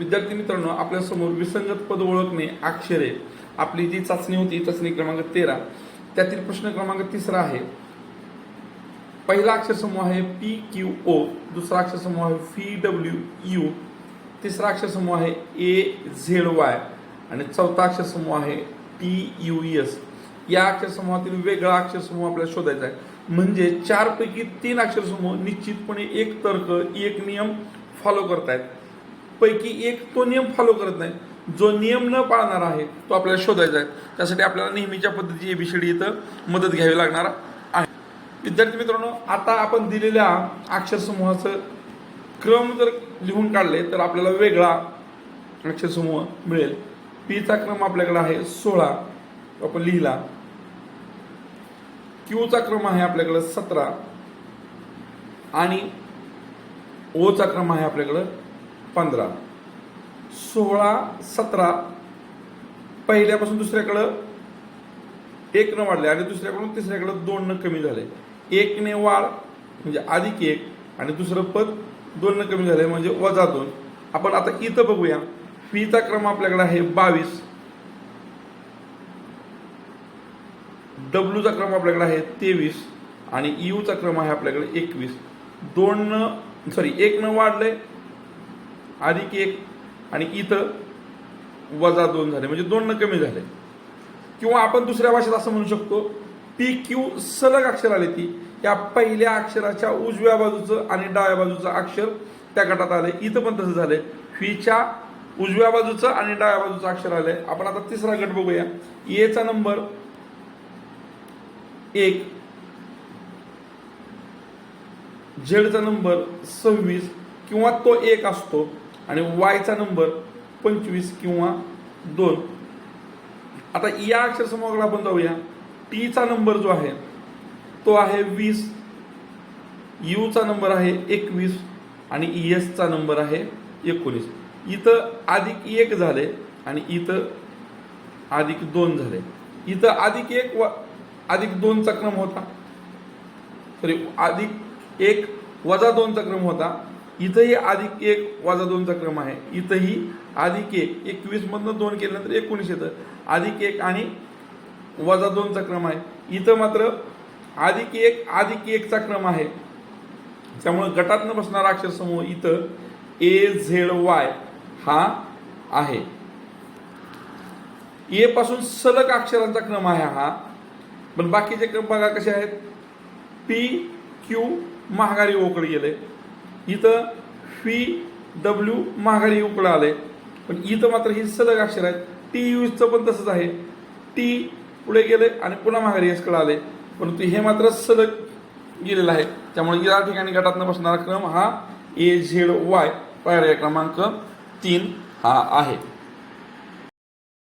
विद्यार्थी मित्रांनो आपल्यासमोर विसंगत पद ओळखणे अक्षरे. आपली जी चाचणी होती चाचणी क्रमांक तेरा. त्यातील प्रश्न क्रमांक तिसरा आहे. पहिला अक्षर समूह आहे पी क्यू ओ दुसरा अक्षर समूह आहे पी डब्ल्यू यू तिसरा अक्षर समूह आहे ए झेड वाय आणि चौथा अक्षर समूह आहे टी यू एस या अक्षर समूहातील वेगळा अक्षर समूह आपल्याला शोधायचा आहे. म्हणजे चारपैकी तीन अक्षर समूह निश्चितपणे एक तर्क एक नियम फॉलो करतायत. पैकी एक तो नियम फॉलो करत नाही. जो नियम न पाळणार आहे तो आपल्याला शोधायचा आहे. त्यासाठी आपल्याला नेहमीच्या पद्धतीची एबीसीडी इथं मदत घ्यावी लागणार आहे. विद्यार्थी मित्रांनो आता आपण दिलेल्या अक्षरसमूहाचं क्रम जर लिहून काढले तर आपल्याला वेगळा अक्षरसमूह मिळेल. पीचा क्रम आपल्याकडे आहे सोळा. आपण लिहिला. क्यूचा क्रम आहे आपल्याकडं सतरा. आणि ओचा क्रम आहे आपल्याकडं पंधरा. सोळा सतरा. पहिल्यापासून दुसऱ्याकडं एक न वाढले आणि दुसऱ्याकडून तिसऱ्याकडं दोन न कमी झाले. एक ने वाढ म्हणजे अधिक एक आणि दुसरं पद दोन न कमी झाले म्हणजे वजा दोन. आपण आता इथं बघूया. फीचा क्रम आपल्याकडे आहे बावीस. डब्ल्यूचा क्रम आपल्याकडे आहे तेवीस. आणि यूचा क्रम आहे आपल्याकडे एकवीस. दोन न सॉरी एक न वाढले अधिक एक आणि इथं वजा दोन झाले. म्हणजे दोन न कमी झाले. किंवा आपण दुसऱ्या भाषेत असं म्हणू शकतो पी क्यू सलग अक्षर आले ती. या पहिल्या अक्षराच्या उजव्या बाजूचं आणि डाव्या बाजूचं अक्षर त्या गटात आले. इथं पण तसं झालंय. फीच्या उजव्या बाजूचं आणि डाव्या बाजूचं अक्षर आलंय. आपण आता तिसरा गट बघूया. एचा नंबर एक. झेडचा नंबर सव्वीस. किंवा तो एक असतो. आणि वायचा नंबर पंचवीस किंवा दोन. आता या अक्षरसमूहाकडे आपण जाऊया. टीचा नंबर जो आहे तो आहे वीस. यूचा नंबर आहे एकवीस आणि एसचा नंबर आहे एकोणीस. इथं अधिक एक झाले आणि इथं अधिक दोन झाले. इथं अधिक एक व अधिक दोनचा क्रम होता. सॉरी अधिक एक वजा दोनचा क्रम होता. इथंही अधिक एक वाजा दोनचा क्रम आहे. इथंही अधिक एक. एकवीस मधनं दोन केल्यानंतर एकोणीस येतं. अधिक एक आणि वजा दोनचा क्रम आहे. इथं मात्र अधिक एक अधिक एकचा क्रम आहे. त्यामुळे गटातनं बसणारा अक्षर समूह इथं ए झेड वाय हा आहे. ए पासून सलग अक्षरांचा क्रम आहे हा. पण बाकीचे क्रम बघा कसे आहेत. पी क्यू महागारी ओकड गेले. इथं फी डब्ल्यू महागारी उकडं आले पण इथं मात्र ही सलग अक्षर आहेत. टी यूजचं पण तसंच आहे. टी पुढे गेले आणि पुन्हा महागारी एसकडे आले परंतु हे मात्र सलग गेलेलं आहे. त्यामुळे या ठिकाणी गटातनं बसणारा क्रम हा ए झेड वाय पायऱ्या क्रमांक तीन हा आहे.